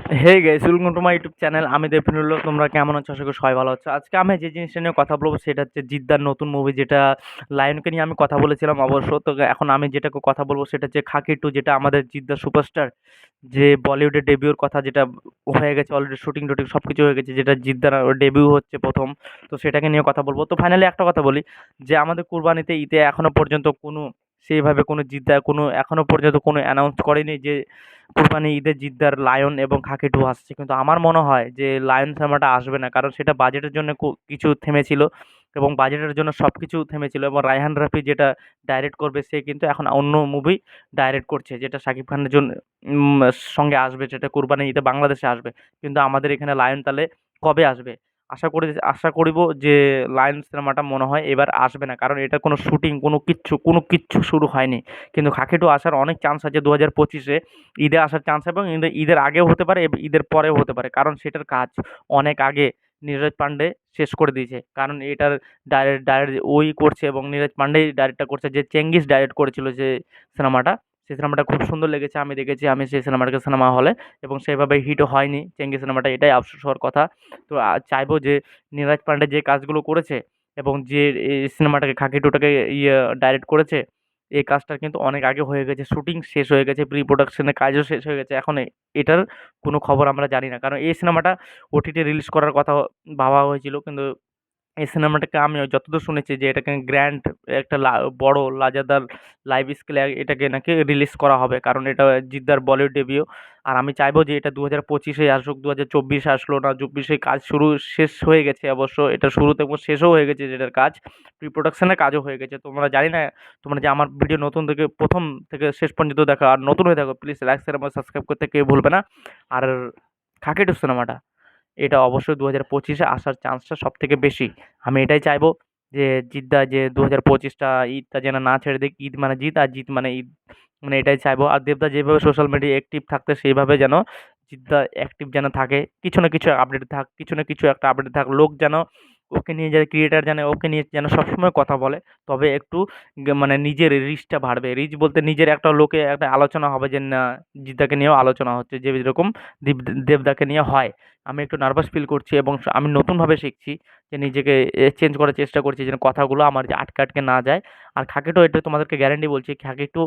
Hey guys welcome to my YouTube channel আমি দেবনুল্লাহ তোমরা কেমন আছো? আশা করি সবাই ভালো আছো। আজকে আমি যে জিনিসটা নিয়ে কথা বলব, সেটা হচ্ছে জিদ্দার নতুন মুভি যেটা লায়নকে নিয়ে আমি কথা বলেছিলাম অবশ্য। তো এখন আমি যেটাকে কথা বলব, সেটা হচ্ছে খাকি টু যেটা আমাদের জিদ্দার সুপারস্টার যে বলিউডের ডেবিউর কথা, যেটা হয়ে গেছে অলরেডি শুটিং টুটিং সব কিছু হয়ে গেছে, যেটা জিদ্দার ডেবিউ হচ্ছে প্রথম। তো সেটাকে নিয়ে কথা বলব। তো ফাইনালি একটা কথা বলি, যে আমাদের কুরবানিতে ঈদে এখনও পর্যন্ত কোনো সেইভাবে কোনো জিদ্দা কোনো, এখনও পর্যন্ত কোনো অ্যানাউন্স করেনি যে কুরবানি ঈদে জিদ্দার লায়ন এবং খাকি টু আসছে। কিন্তু আমার মনে হয় যে লায়ন সিনেমাটা আসবে না, কারণ সেটা বাজেটের জন্য কিছু থেমেছিল এবং বাজেটের জন্য সব কিছু থেমেছিল এবং রায়হান রাফি যেটা ডাইরেক্ট করবে সে কিন্তু এখন অন্য মুভি ডাইরেক্ট করছে, যেটা শাকিব খানের জন্য সঙ্গে আসবে, যেটা কুরবানি ঈদে বাংলাদেশে আসবে। কিন্তু আমাদের এখানে লায়ন তাহলে কবে আসবে? আশা করি আশা করিব যে লায়ন সিনেমাটা মনে হয় এবার আসবে না কারণ এটা কোনো শুটিং কোনো কিচ্ছু কোনো কিচ্ছু শুরু হয়নি কিন্তু খাকি টু আসার অনেক চান্স আছে দু হাজার পঁচিশে ঈদে আসার চান্স এবং ঈদে ঈদের আগেও হতে পারে ঈদের পরেও হতে পারে। কারণ সেটার কাজ অনেক আগে নীরজ পান্ডে শেষ করে দিয়েছে। কারণ এটার ডাইরেক্ট ডাইরেক্ট ওই করছে এবং নীরজ পান্ডেই ডাইরেক্টটা করছে যে 'চেঙ্গিস' ডাইরেক্ট করেছিল যে সিনেমাটা, সেই সিনেমাটা খুব সুন্দর লেগেছে। আমি দেখেছি আমি সেই সিনেমাটাকে সিনেমা হলে এবং সেভাবে হিটও হয়নি 'চেঙ্গিস' সিনেমাটা এটাই আফসোস হওয়ার কথা। তো চাইব যে নীরজ পান্ডে যে কাজগুলো করেছে এবং যে সিনেমাটাকে 'খাকি টু' টাকে ইয়ে ডাইরেক্ট করেছে এই কাজটা কিন্তু অনেক আগে হয়ে গেছে। শুটিং শেষ হয়ে গেছে, প্রি প্রোডাকশন এর কাজও শেষ হয়ে গেছে। এখন এটার কোনো খবর আমরা জানি না। কারণ এই সিনেমাটা ওটিটি রিলিজ করার কথা ভাবা হয়েছিল। কিন্তু এই সিনেমাটাকে আমি যতদূর শুনেছি যে এটাকে গ্র্যান্ড একটা বড় লাজাদার লাইভ স্কেলে এটাকে নাকি রিলিজ করা হবে। কারণ এটা জিদ্দার বলিউড ডেবিউ। আর আমি চাইব যে এটা দু হাজার পঁচিশে আসুক। দু হাজার চব্বিশে আসলো না। চব্বিশে কাজ শুরু শেষ হয়ে গেছে অবশ্য। এটা শুরুতে এবং শেষও হয়ে গেছে যেটার কাজ। প্রি প্রোডাকশন এর কাজও হয়ে গেছে। তোমরা জানি না তোমরা যে আমার ভিডিও নতুন থেকে প্রথম থেকে শেষ পর্যন্ত দেখা আর নতুন হয়ে থাকো প্লিজ লাইক, এবং সাবস্ক্রাইব করতে কেউ ভুলবে না। আর খাকি সিনেমাটা এটা অবশ্যই দু হাজার পঁচিশে আসার চান্সটা সব থেকে বেশি। আমি এটাই চাইব যে জিদ্দা যে দু হাজার পঁচিশটা ঈদটা যেন না ছেড়ে দিক ঈদ মানে জিত আর জিত মানে ঈদ। মানে এটাই চাইব। আর দেবদা যেভাবে সোশ্যাল মিডিয়া অ্যাক্টিভ থাকতে সেইভাবে যেন জিদ্দা অ্যাক্টিভ যেন থাকে। কিছু না কিছু আপডেট থাক, কিছু না কিছু একটা আপডেট থাক। লোক যেন ওকে নিয়ে যারা ক্রিয়েটার জানে, ওকে নিয়ে যেন সবসময় কথা বলে। তবে একটু মানে নিজের রিচটা বাড়বে। রিচ বলতে নিজের একটা লোকে একটা আলোচনা হবে যে, না, জিদাকে নিয়েও আলোচনা হচ্ছে যে, যেরকম দীপ দেবদাকে নিয়ে হয়। আমি একটু নার্ভাস ফিল করছি এবং আমি নতুনভাবে শিখছি যে নিজেকে চেঞ্জ করার চেষ্টা করছি যেন কথাগুলো আমার যে আটকে, আটকে না যায়। আর খাকি টু এটা তোমাদেরকে গ্যারেন্টি বলছি খাকি টু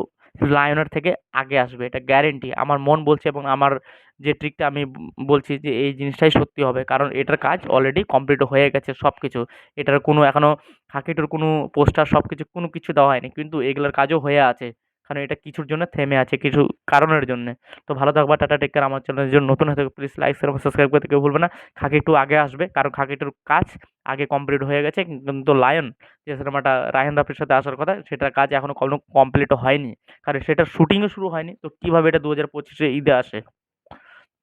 লায়নের থেকে আগে আসবে। এটা গ্যারেন্টি আমার মন বলছে এবং আমার যে ট্রিকটা আমি বলছি যে এই জিনিসটাই সত্যি হবে। কারণ এটার কাজ অলরেডি কমপ্লিট হয়ে গেছে সব কিছু এটার কোনো এখনও খাকি টুর কোনো পোস্টার সব কিছু কোনো কিছু দেওয়া হয়নি। কিন্তু এগুলোর কাজও হয়ে আছে। কারণ এটা কিছুর জন্য থেমে আছে, কিছু কারণের জন্যে। তো ভালো থাকবা। Tata take care. আমার চ্যানেলে জন্য নতুন হয়ে থাকো প্লিজ লাইক, শেয়ার সাবস্ক্রাইব করতে কেউ ভুলবে না। খাকি একটু আগে আসবে। কারণ খাকি টুর কাজ আগে কমপ্লিট হয়ে গেছে। কিন্তু লায়ন যে সিনেমাটা রায়ন রাফির সাথে আসার কথা সেটার কাজ এখনও কোনো কমপ্লিটও হয়নি। কারণ সেটার শুটিংও শুরু হয়নি। তো কীভাবে এটা দু হাজার পঁচিশে ঈদে আসে?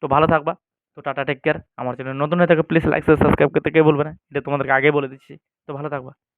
তো ভালো থাকবা। তো টাটা টেক কেয়ার। আমার চ্যানেলে নতুন হয়ে থাকলে প্লিজ লাইক, সাবস্ক্রাইব করতে কেউ ভুলবে না। এটা তোমাদেরকে আগে বলে দিচ্ছি। তো ভালো থাকবা।